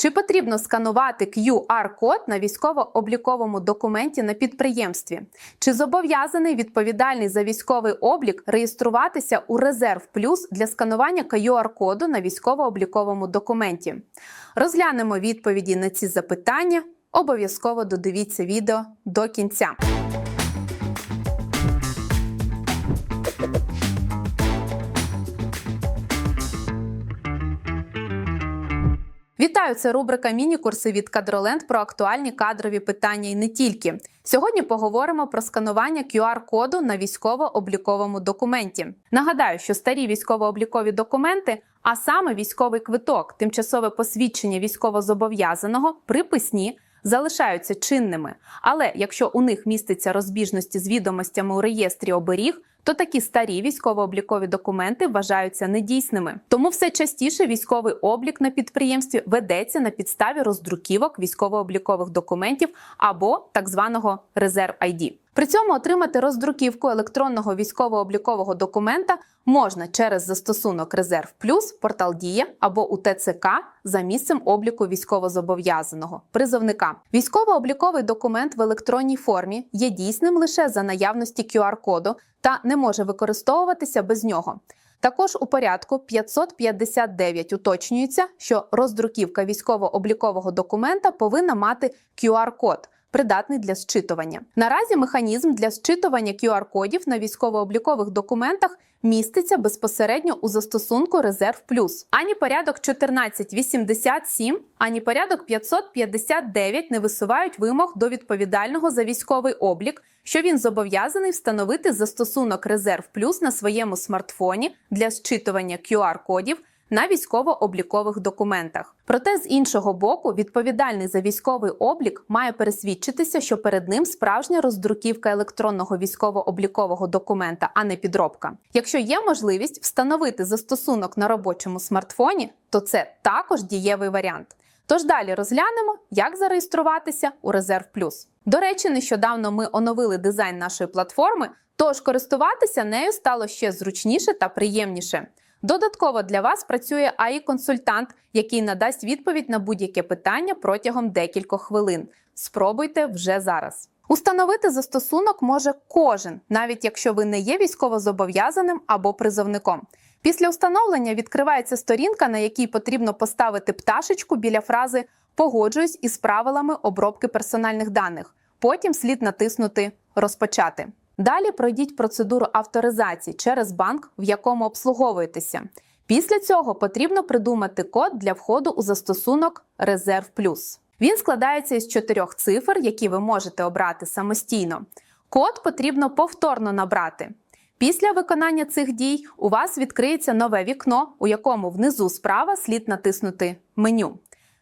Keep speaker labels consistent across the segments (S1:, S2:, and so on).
S1: Чи потрібно сканувати QR-код на військово-обліковому документі на підприємстві? Чи зобов'язаний відповідальний за військовий облік реєструватися у резерв плюс для сканування QR-коду на військово-обліковому документі? Розглянемо відповіді на ці запитання. Обов'язково додивіться відео до кінця. Вітаю! Це рубрика Міні-курси від Кадроленд про актуальні кадрові питання і не тільки. Сьогодні поговоримо про сканування QR-коду на військово-обліковому документі. Нагадаю, що старі військово-облікові документи, а саме військовий квиток, тимчасове посвідчення військовозобов'язаного, приписні. Залишаються чинними, але якщо у них міститься розбіжності з відомостями у реєстрі оберіг, то такі старі військово-облікові документи вважаються недійсними. Тому все частіше військовий облік на підприємстві ведеться на підставі роздруківок військово-облікових документів або так званого резерв ID. При цьому отримати роздруківку електронного військово-облікового документа можна через застосунок Резерв Плюс, портал Дія або у ТЦК за місцем обліку військовозобов'язаного призовника. Військово-обліковий документ в електронній формі є дійсним лише за наявності QR-коду та не може використовуватися без нього. Також у порядку 559 уточнюється, що роздруківка військово-облікового документа повинна мати QR-код. Придатний для зчитування. Наразі механізм для зчитування QR-кодів на військово-облікових документах міститься безпосередньо у застосунку Резерв Плюс. Ані порядок 1487, ані порядок 559 не висувають вимог до відповідального за військовий облік, що він зобов'язаний встановити застосунок Резерв Плюс на своєму смартфоні для зчитування QR-кодів на військово-облікових документах. Проте з іншого боку, відповідальний за військовий облік має пересвідчитися, що перед ним справжня роздруківка електронного військово-облікового документа, а не підробка. Якщо є можливість встановити застосунок на робочому смартфоні, то це також дієвий варіант. Тож далі розглянемо, як зареєструватися у Резерв Плюс. До речі, нещодавно ми оновили дизайн нашої платформи, тож користуватися нею стало ще зручніше та приємніше. Додатково для вас працює АІ-консультант, який надасть відповідь на будь-яке питання протягом декількох хвилин. Спробуйте вже зараз. Установити застосунок може кожен, навіть якщо ви не є військовозобов'язаним або призовником. Після встановлення відкривається сторінка, на якій потрібно поставити пташечку біля фрази Погоджуюсь із правилами обробки персональних даних. Потім слід натиснути Розпочати. Далі пройдіть процедуру авторизації через банк, в якому обслуговуєтеся. Після цього потрібно придумати код для входу у застосунок Резерв Плюс. Він складається із чотирьох цифр, які ви можете обрати самостійно. Код потрібно повторно набрати. Після виконання цих дій у вас відкриється нове вікно, у якому внизу справа слід натиснути меню.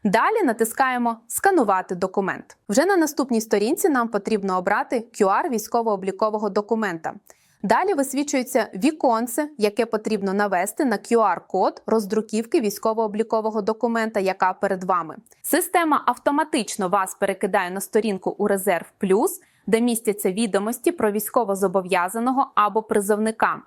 S1: Далі натискаємо Сканувати документ. Вже на наступній сторінці нам потрібно обрати QR військово-облікового документа. Далі висвічується віконце, яке потрібно навести на QR-код роздруківки військово-облікового документа, яка перед вами. Система автоматично вас перекидає на сторінку у Резерв Плюс, де містяться відомості про військовозобов'язаного або призовника.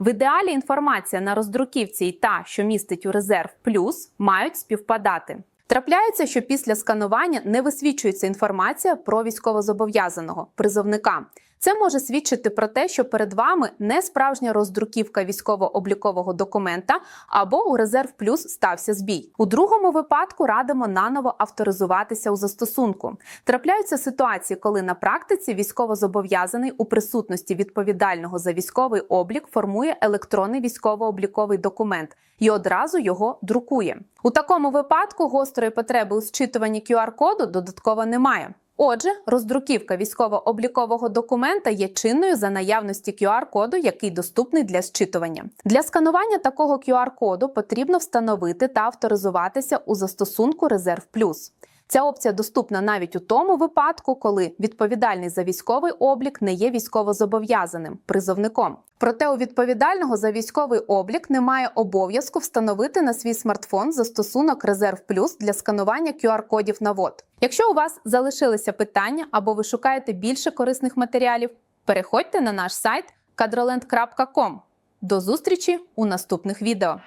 S1: В ідеалі інформація на роздруківці і та, що містить у Резерв Плюс, мають співпадати. Трапляється, що після сканування не висвічується інформація про військовозобов'язаного призовника. Це може свідчити про те, що перед вами не справжня роздруківка військово-облікового документа або у резерв плюс стався збій. У другому випадку радимо наново авторизуватися у застосунку. Трапляються ситуації, коли на практиці військовозобов'язаний у присутності відповідального за військовий облік формує електронний військово-обліковий документ і одразу його друкує. У такому випадку гострої потреби у зчитуванні QR-коду додатково немає. Отже, роздруківка військово-облікового документа є чинною за наявності QR-коду, який доступний для зчитування. Для сканування такого QR-коду потрібно встановити та авторизуватися у застосунку Резерв Плюс. Ця опція доступна навіть у тому випадку, коли відповідальний за військовий облік не є військовозобов'язаним призовником. Проте у відповідального за військовий облік немає обов'язку встановити на свій смартфон застосунок Резерв Плюс для сканування QR-кодів на ВОД. Якщо у вас залишилися питання або ви шукаєте більше корисних матеріалів, переходьте на наш сайт kadroland.com. До зустрічі у наступних відео.